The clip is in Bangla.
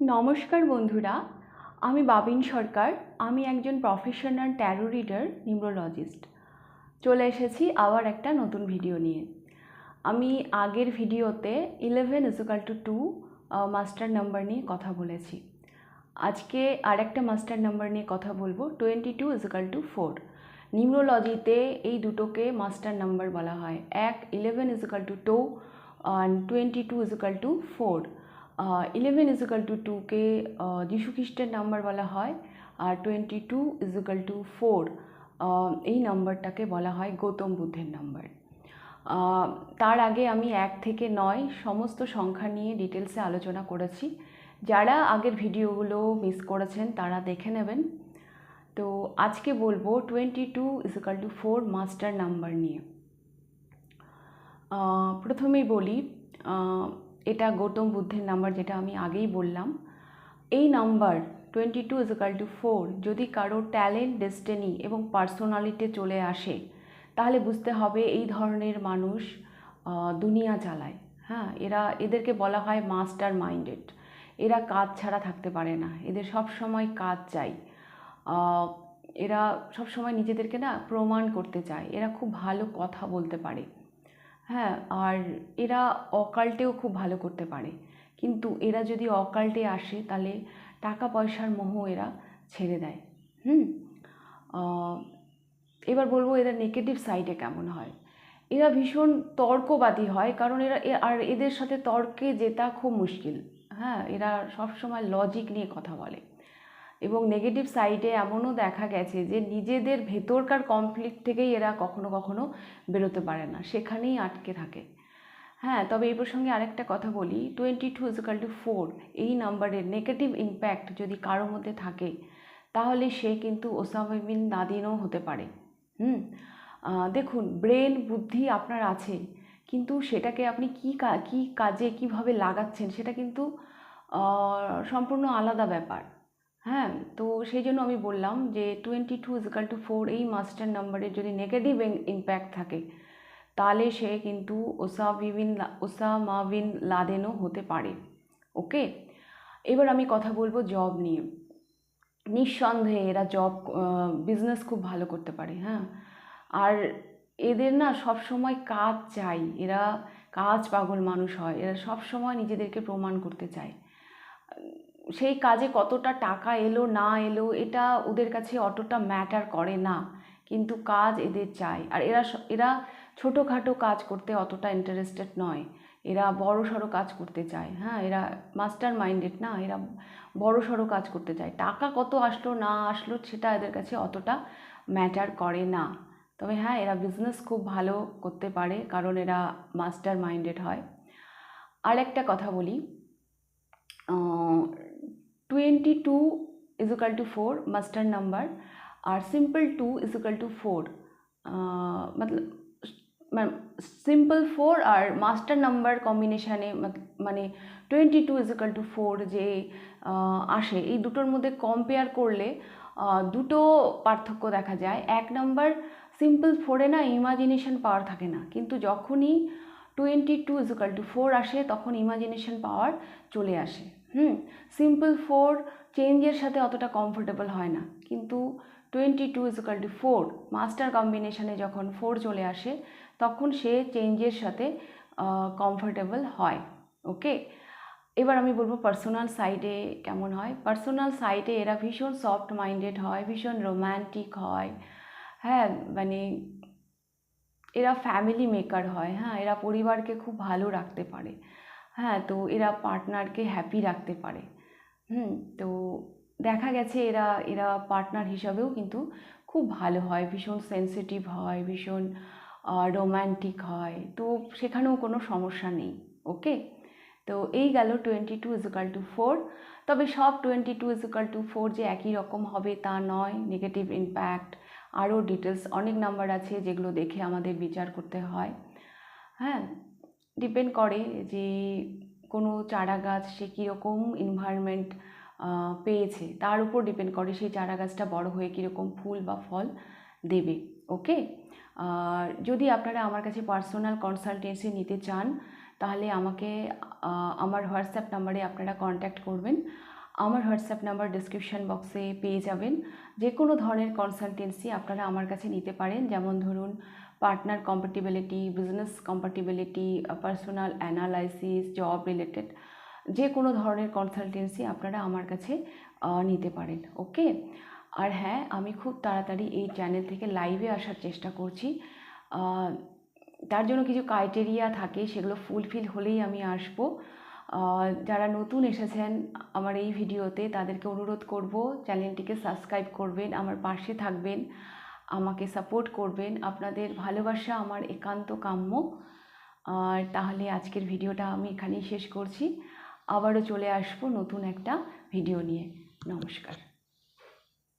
নমস্কার বন্ধুরা, আমি বাবিন সরকার, আমি একজন প্রফেশনাল ট্যারো রিডার নিউরোলজিস্ট চলে এসেছি আবার একটা নতুন ভিডিও নিয়ে। আমি আগের ভিডিওতে eleven is equal to two master number নিয়ে কথা বলেছি। আজকে আরেকটা মাস্টার নাম্বার নিয়ে কথা বলব twenty two is equal to four নিউরোলজিতে এই দুটোকে মাস্টার নাম্বার বলা হয়। এক eleven is equal to two and twenty two is equal to four eleven is equal to টুকে যিশু খ্রিস্টের নাম্বার বলা হয়, আর twenty two is equal to four এই নাম্বারটাকে বলা হয় গৌতম বুদ্ধের নাম্বার তার আগে আমি এক থেকে নয় সমস্ত সংখ্যা নিয়ে ডিটেলসে আলোচনা করেছি। যারা আগের ভিডিওগুলো মিস করেছেন, তারা দেখে নেবেন। তো আজকে বলব twenty two is equal to four master number নিয়ে। প্রথমেই বলি এটা গৌতম বুদ্ধের নাম্বার যেটা আমি আগেই বললাম। এই number twenty two is equal to four যদি কারও ট্যালেন্ট ডেস্টিনি এবং পার্সোনালিটি চলে আসে, তাহলে বুঝতে হবে এই ধরনের মানুষ দুনিয়া চালায়। হ্যাঁ এরা, এদেরকে বলা হয় মাস্টার মাইন্ডেড এরা কাজ ছাড়া থাকতে পারে না। এদের সব সময় কাজ চাই। এরা সব সময় নিজেদেরকে না প্রমাণ করতে চায়। এরা খুব ভালো কথা বলতে পারে। হ্যাঁ আর এরা অকাল্টেও খুব ভালো করতে পারে। কিন্তু এরা যদি অকাল্টে আসে, তাহলে টাকা পয়সার মোহ এরা ছেড়ে দেয়। হুম? এবার বলব এদের নেগেটিভ সাইডে কেমন হয়। এরা ভীষণ তর্কবাদী হয়, কারণ এরা আর এদের সাথে তর্কে জেতা খুব মুশকিল। হ্যাঁ এরা সবসময় লজিক নিয়ে কথা বলে। এবং নেগেটিভ সাইডে এমনও দেখা গেছে যে নিজেদের ভেতরকার কনফ্লিক্ট থেকেই এরা কখনো কখনো বেরোতে পারে না, সেখানেই আটকে থাকে। হ্যাঁ তবে এই প্রসঙ্গে আরেকটা কথা বলি twenty two is equal to four এই নাম্বারের নেগেটিভ ইম্প্যাক্ট যদি কারোর মধ্যে থাকে, তাহলে সে কিন্তু ওসামিন নাদিনও হতে পারে। হুম? দেখুন ব্রেন বুদ্ধি আপনার আছে, কিন্তু সেটাকে আপনি কী কা- কী কাজে কীভাবে লাগাচ্ছেন, সেটা কিন্তু সম্পূর্ণ আলাদা ব্যাপার। হ্যাঁ তো সেই জন্য আমি বললাম যে twenty two is equal to four এই মাস্টার নাম্বারের যদি নেগেটিভ ইম্প্যাক্ট থাকে, তাহলে সে কিন্তু ওসাবিবিন ওসামাবিন লাদেনও হতে পারে, ওকে? এবার আমি কথা বলব জব নিয়ে। নিঃসন্দেহে এরা জব বিজনেস খুব ভালো করতে পারে হ্যাঁ? আর এদের না সব সময় কাজ চাই, এরা কাজ পাগল মানুষ হয়, এরা সব সময় নিজেদেরকে প্রমাণ করতে চায়। সেই কাজে কতটা টাকা এলো, না এলো, এটা ওদের কাছে অতটা ম্যাটার করে না। কিন্তু কাজ এদের চাই। আর এরা এরা ছোটোখাটো কাজ করতে অতটা ইন্টারেস্টেড নয়। এরা বড় সড়ো কাজ করতে চায়। হ্যাঁ এরা মাস্টার মাইন্ডেড না, এরা বড় সড়ো কাজ করতে চায়। টাকা কত আসলো, না আসলো, সেটা এদের কাছে অতটা ম্যাটার করে না। তবে হ্যাঁ এরা বিজনেস খুব ভালো করতে পারে, কারণ এরা মাস্টার মাইন্ডেড হয়। আর একটা কথা বলি। Twenty two is equal to four master number R simple two is equal to four Matlab simple four আর মাস্টার নাম্বার কম্বিনেশানে মানে twenty two is equal to four যে আসে। এই দুটোর মধ্যে কম্পেয়ার করলে দুটো পার্থক্য দেখা যায়। এক নাম্বার সিম্পল ফোরে না ইমাজিনেশন পাওয়ার থাকে না। কিন্তু যখনই twenty two is equal to four আসে, তখন ইমাজিনেশন পাওয়ার চলে আসে। হুম সিম্পল ফোর চেঞ্জের সাথে অতটা কমফোর্টেবল হয় না। কিন্তু twenty two is equal to four master কম্বিনেশানে যখন ফোর চলে আসে, তখন সে চেঞ্জের সাথে কমফোর্টেবল হয় ওকে এবার আমি বলব পার্সোনাল সাইডে কেমন হয়? পার্সোনাল সাইডে এরা ভীষণ সফট মাইন্ডেড হয়, ভীষণ রোম্যান্টিক হয় হ্যাঁ মানে এরা ফ্যামিলি মেকার হয় হ্যাঁ এরা পরিবারকে খুব ভালো রাখতে পারে। হ্যাঁ তো এরা পার্টনারকে হ্যাপি রাখতে পারে। হুম, তো দেখা গেছে এরা এরা পার্টনার হিসাবেও কিন্তু খুব ভালো হয়, ভীষণ সেন্সিটিভ হয়, ভীষণ রোম্যান্টিক হয়। তো সেখানেও কোনো সমস্যা নেই ওকে তো এই গেল twenty two is equal to four তবে সব twenty two is equal to four যে একই রকম হবে তা নয়। নেগেটিভ ইম্প্যাক্ট আরও ডিটেলস অনেক নাম্বার আছে যেগুলো দেখে আমাদের বিচার করতে হয়। হ্যাঁ ডিপেন্ড করে যে কোনো চারা গাছ সে কীরকম এনভায়রনমেন্ট পেয়েছে। তার উপর ডিপেন্ড করে সেই চারা গাছটা বড় হয়ে কীরকম ফুল বা ফল দেবে ওকে আর যদি আপনারা আমার কাছে পার্সোনাল কনসালটেন্সি নিতে চান, তাহলে আমাকে আমার হোয়াটসঅ্যাপ নাম্বারে আপনারা কন্ট্যাক্ট করবেন। আমার হোয়াটসঅ্যাপ নাম্বার ডিসক্রিপশন বক্সে পেয়ে যাবেন। যে কোনো ধরনের কনসালটেন্সি আপনারা আমার কাছে নিতে পারেন। যেমন ধরুন partner compatibility business compatibility personal analysis job related যে কোনো ধরনের কনসালটেন্সি আপনারা আমার কাছে নিতে পারেন ওকে আর হ্যাঁ আমি খুব তাড়াতাড়ি এই চ্যানেল থেকে লাইভে আসার চেষ্টা করছি। তার জন্য কিছু ক্রাইটেরিয়া থাকে, সেগুলো ফুলফিল হলেই আমি আসব। যারা নতুন এসেছেন আমার এই ভিডিওতে তাদেরকে অনুরোধ করব চ্যানেলটিকে সাবস্ক্রাইব করবেন, আমার পাশে থাকবেন। আমাকে সাপোর্ট করবেন। আপনাদের ভালোবাসা, আমার একান্ত কাম্য। আর তাহলে আজকের ভিডিওটা আমি এখানেই শেষ করছি। আবারও চলে আসব নতুন একটা ভিডিও নিয়ে। নমস্কার।